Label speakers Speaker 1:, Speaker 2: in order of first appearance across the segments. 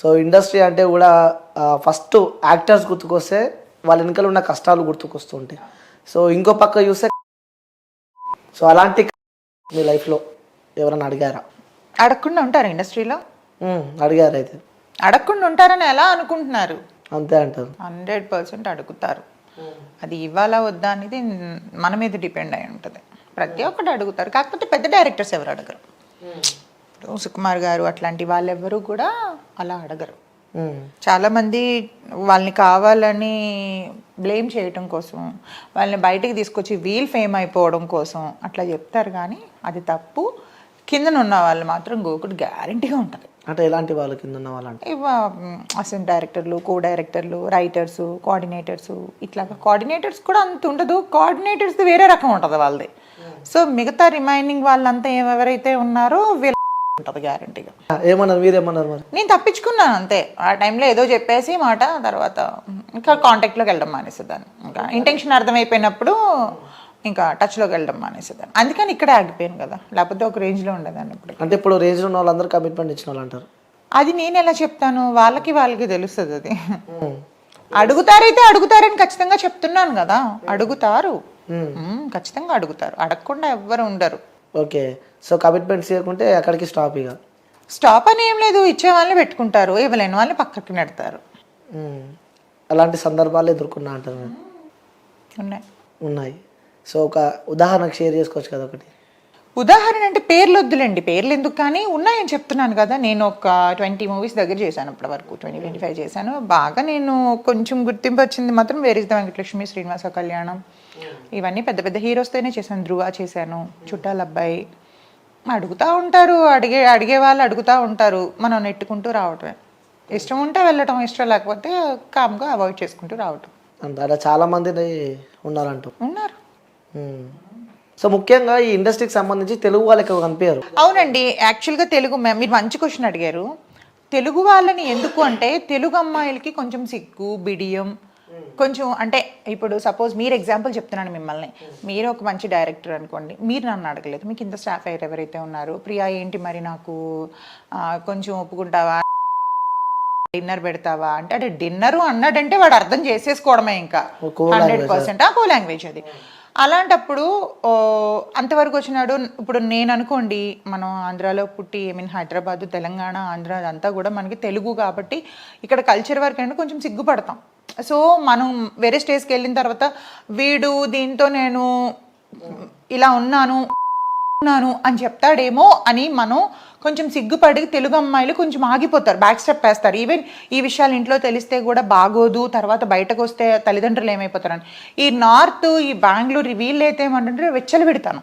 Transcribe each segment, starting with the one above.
Speaker 1: So industry అంటే కూడా first actors గుర్తుకొస్తే వాళ్ళ వెనకాల ఉన్న కష్టాలు గుర్తుకొస్తుంటాయి. సో ఇంకో పక్క చూస్తే సో అలాంటి మీ లైఫ్లో ఎవరైనా అడిగారా?
Speaker 2: అడగకుండా ఉంటారు ఇండస్ట్రీలో?
Speaker 1: అడిగారు అయితే.
Speaker 2: అడగకుండా ఉంటారని ఎలా అనుకుంటున్నారు?
Speaker 1: అంతే అంటారు.
Speaker 2: హండ్రెడ్ పర్సెంట్ అడుగుతారు. అది ఇవ్వాలా వద్దా అనేది మన మీద డిపెండ్ అయి ఉంటుంది. ప్రతి ఒక్కటి అడుగుతారు. కాకపోతే పెద్ద డైరెక్టర్స్ ఎవరు అడగరు. సుకుమార్ గారు అట్లాంటి వాళ్ళెవరు కూడా అలా అడగరు.
Speaker 1: ఉమ్,
Speaker 2: చాలా మంది వాళ్ళని కావాలని బ్లేమ్ చేయటం కోసం వాళ్ళని బయటికి తీసుకొచ్చి వీల్ ఫేమ్ అయిపోవడం కోసం అట్లా చెప్తారు కానీ అది తప్పు. కిందన ఉన్న వాళ్ళు మాత్రం గోకుడు గ్యారంటీగా ఉంటుంది.
Speaker 1: అంటే ఎలాంటి వాళ్ళ కింద ఉన్న వాళ్ళంటే
Speaker 2: అసిస్టెంట్ డైరెక్టర్లు కో డైరెక్టర్లు రైటర్స్ కోఆర్డినేటర్స్ ఇట్లాగా కోఆర్డినేటర్స్ కూడా అంత ఉండదు. కోఆర్డినేటర్స్ వేరే రకం ఉంటుంది వాళ్ళది. సో మిగతా రిమైనింగ్ వాళ్ళంతా ఏం- ఎవరైతే ఉన్నారో ఉంటుంది గ్యారంటీగా
Speaker 1: ఏమన్నారు? మీరేమన్నారు మరి?
Speaker 2: నేను తప్పించుకున్నాను అంతే. ఆ టైంలో ఏదో చెప్పేసి మాట తర్వాత ఇంకా కాంటాక్ట్లోకి వెళ్ళడం మానేసేదాన్ని. ఇంకా ఇంటెన్షన్ అర్థమైపోయినప్పుడు ఇంకా టచ్లోకి వెళ్ళడం మానేసేదాన్ని. అందుకని ఇక్కడే ఆగిపోయాను కదా. లేకపోతే ఒక రేంజ్లో ఉండేదాన్ని ఇప్పుడు.
Speaker 1: అంటే ఇప్పుడు రేంజ్ ఉన్న వాళ్ళందరూ కమిట్మెంట్ ఇచ్చిన వాళ్ళు అంటారు.
Speaker 2: అది నేను ఎలా చెప్తాను? వాళ్ళకి వాళ్ళకి తెలుస్తుంది అది. అడుగుతారైతే అడుగుతారని ఖచ్చితంగా చెప్తున్నాను కదా. అడుగుతారు. ఖచ్చితంగా అడుగుతారు. అడగకుండా ఎవ్వరు ఉండరు.
Speaker 1: ఓకే. సో కమిట్మెంట్స్ చేయకుంటే అక్కడికి స్టాప్ ఇక.
Speaker 2: స్టాప్ అని ఏం లేదు. ఇచ్చే వాళ్ళని పెట్టుకుంటారు. ఇవ్వలేని వాళ్ళని పక్కకి నెడతారు.
Speaker 1: అలాంటి సందర్భాలు ఎదుర్కొన్నా అంటారు
Speaker 2: ఉన్నాయి.
Speaker 1: ఉన్నాయి. సో ఒక ఉదాహరణకు షేర్ చేసుకోవచ్చు కదా ఒకటి?
Speaker 2: ఉదాహరణ అంటే పేర్లు వద్దులేండి. పేర్లు ఎందుకు కానీ ఉన్నాయని చెప్తున్నాను కదా. నేను ఒక ట్వంటీ మూవీస్ దగ్గర చేశాను ఇప్పటి వరకు. ట్వంటీ ట్వంటీ ఫైవ్ చేశాను. బాగా నేను కొంచెం గుర్తింపు వచ్చింది మాత్రం వేరేది వెంకటలక్ష్మి శ్రీనివాస కళ్యాణం ఇవన్నీ పెద్ద పెద్ద హీరోస్తోనే చేశాను. ధృవ చేశాను చుట్టాల అబ్బాయి. అడుగుతూ ఉంటారు అడిగే అడిగే వాళ్ళు అడుగుతూ ఉంటారు. మనం నెట్టుకుంటూ రావటమే. ఇష్టం ఉంటే వెళ్ళటం ఇష్టం లేకపోతే కామ్గా అవాయిడ్ చేసుకుంటూ రావటం.
Speaker 1: అంత అలా చాలా మంది ఉన్నారంటూ.
Speaker 2: ఉన్నారు.
Speaker 1: సో ముఖ్యంగా ఈ ఇండస్ట్రీకి సంబంధించి తెలుగు వాళ్ళకి ఎక్కువ కనిపించారు?
Speaker 2: అవునండి. యాక్చువల్గా తెలుగు మీరు మంచి క్వశ్చన్ అడిగారు. తెలుగు వాళ్ళని ఎందుకు అంటే తెలుగు అమ్మాయిలకి కొంచెం సిగ్గు బిడియం కొంచెం అంటే ఇప్పుడు సపోజ్ మీరు ఎగ్జాంపుల్ చెప్తున్నాను మిమ్మల్ని. మీరు ఒక మంచి డైరెక్టర్ అనుకోండి. మీరు నన్ను అడగలేదు. మీకు ఇంత స్టాఫ్ అయ్యారు ఎవరైతే ఉన్నారు? ప్రియా ఏంటి మరి నాకు కొంచెం ఒప్పుకుంటావా? డిన్నర్ పెడతావా? అంటే అంటే డిన్నర్ అన్నాడంటే వాడు అర్థం చేసేసుకోవడమే ఇంకా. Hundred percent. ఆ కో లాంగ్వేజ్ అది. అలాంటప్పుడు ఓ, అంతవరకు వచ్చినాడు. ఇప్పుడు నేను అనుకోండి మనం ఆంధ్రాలో పుట్టి ఐ మీన్ హైదరాబాద్ తెలంగాణ ఆంధ్ర అదంతా కూడా మనకి తెలుగు కాబట్టి ఇక్కడ కల్చర్ వరకు అంటే కొంచెం సిగ్గుపడతాం. సో మనం వేరే స్టేజ్కి వెళ్ళిన తర్వాత వీడు దీంతో నేను ఇలా ఉన్నాను ఉన్నాను అని చెప్తాడేమో అని మనం కొంచెం సిగ్గుపడి తెలుగు అమ్మాయిలు కొంచెం ఆగిపోతారు బ్యాక్ స్టెప్ వేస్తారు. ఈవెన్ ఈ విషయాలు ఇంట్లో తెలిస్తే కూడా బాగోదు తర్వాత బయటకు వస్తే తల్లిదండ్రులు ఏమైపోతారని. ఈ నార్త్ ఈ బెంగళూరు వీళ్ళు అయితే ఏమంటుంటే వెచ్చలు పెడతాను.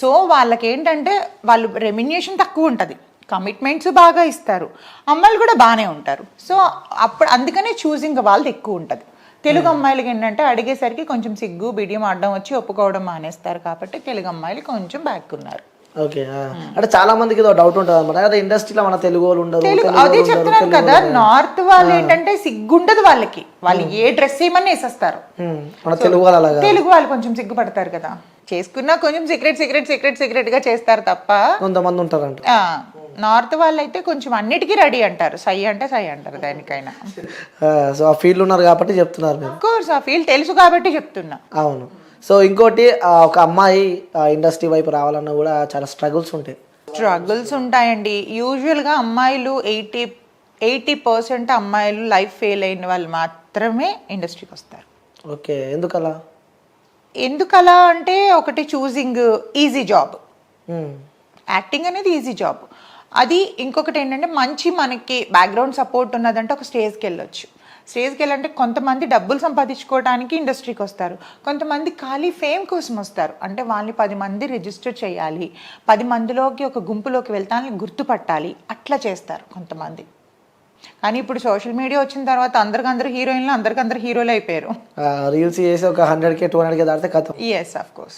Speaker 2: సో వాళ్ళకి ఏంటంటే వాళ్ళు రెమ్యునేషన్ తక్కువ ఉంటుంది. కమిట్మెంట్స్ బాగా ఇస్తారు. అమ్మాయిలు కూడా బాగానే ఉంటారు. సో అప్పుడు అందుకనే చూసింగ్ వాళ్ళది ఎక్కువ ఉంటుంది. తెలుగు అమ్మాయిలకి ఏంటంటే అడిగేసరికి కొంచెం సిగ్గు బిడియం అడ్డం వచ్చి ఒప్పుకోవడం మానేస్తారు కాబట్టి తెలుగు అమ్మాయిలు కొంచెం బ్యాక్ ఉన్నారు.
Speaker 1: ఓకే ఆ. అంటే చాలా మందికి ఏదో డౌట్ ఉంటుంది అనమాట అదే ఇండస్ట్రీలో మన తెలుగు వాళ్ళు ఉండరు
Speaker 2: అదే చెప్తున్నాను కదా నార్త్ వాళ్ళు ఏంటంటే సిగ్గుండదు వాళ్ళకి. వాళ్ళు ఏ డ్రెస్ వేయమని వేసేస్తారు.
Speaker 1: మన తెలుగు వాళ్ళు
Speaker 2: తెలుగు వాళ్ళు కొంచెం సిగ్గుపడతారు కదా. చేసుకున్నా కొంచెం సీక్రెట్ సీక్రెట్ సీక్రెట్ సీక్రెట్గా చేస్తారు తప్ప
Speaker 1: కొంతమంది ఉంటారంట.
Speaker 2: నార్త్ వాళ్ళు అయితే కొంచెం అన్నిటికీ రెడీ అంటారు. సై అంటే సై అంటారు దానికైనా.
Speaker 1: సో ఆ ఫీల్డ్ ఉన్నారు కాబట్టి చెప్తున్నారు మీరు.
Speaker 2: కోర్స్ ఆ ఫీల్ తెలుసు కాబట్టి చెప్తున్నా.
Speaker 1: అవును. సో ఇంకోటి ఆ, ఒక అమ్మాయి ఇండస్ట్రీ వైపు రావాలన్నా కూడా చాలా స్ట్రగుల్స్ ఉంటాయి.
Speaker 2: స్ట్రగుల్స్ ఉంటాయండి. యూజువల్గా అమ్మాయిలు ఎయిటీ ఎయిటీ పర్సెంట్ అమ్మాయిలు లైఫ్ ఫెయిల్ అయిన వాళ్ళు మాత్రమే ఇండస్ట్రీకి వస్తారు.
Speaker 1: ఓకే. ఎందుకలా?
Speaker 2: ఎందుకలా అంటే ఒకటి చూసింగ్ ఈజీ జాబ్. యాక్టింగ్ అనేది ఈజీ జాబ్. అది ఇంకొకటి ఏంటంటే మంచి మనకి బ్యాక్గ్రౌండ్ సపోర్ట్ ఉన్నదంటే ఒక స్టేజ్కి వెళ్ళొచ్చు. స్టేజ్కి వెళ్ళాలంటే కొంతమంది డబ్బులు సంపాదించుకోవడానికి ఇండస్ట్రీకి వస్తారు. కొంతమంది ఖాళీ ఫేమ్ కోసం వస్తారు. అంటే వాళ్ళని పది మంది రిజిస్టర్ చేయాలి. పది మందిలోకి ఒక గుంపులోకి వెళ్తానని గుర్తుపట్టాలి. అట్లా చేస్తారు కొంతమంది. కానీ ఇప్పుడు సోషల్ మీడియా వచ్చిన తర్వాత అందరికందరూ హీరోయిన్లు అందరికందరూ హీరోలు అయిపోయారు.
Speaker 1: రీల్స్ చేసి ఒక hundred K two hundred K దాటితే కథం
Speaker 2: ఎస్ ఆఫ్ కోర్స్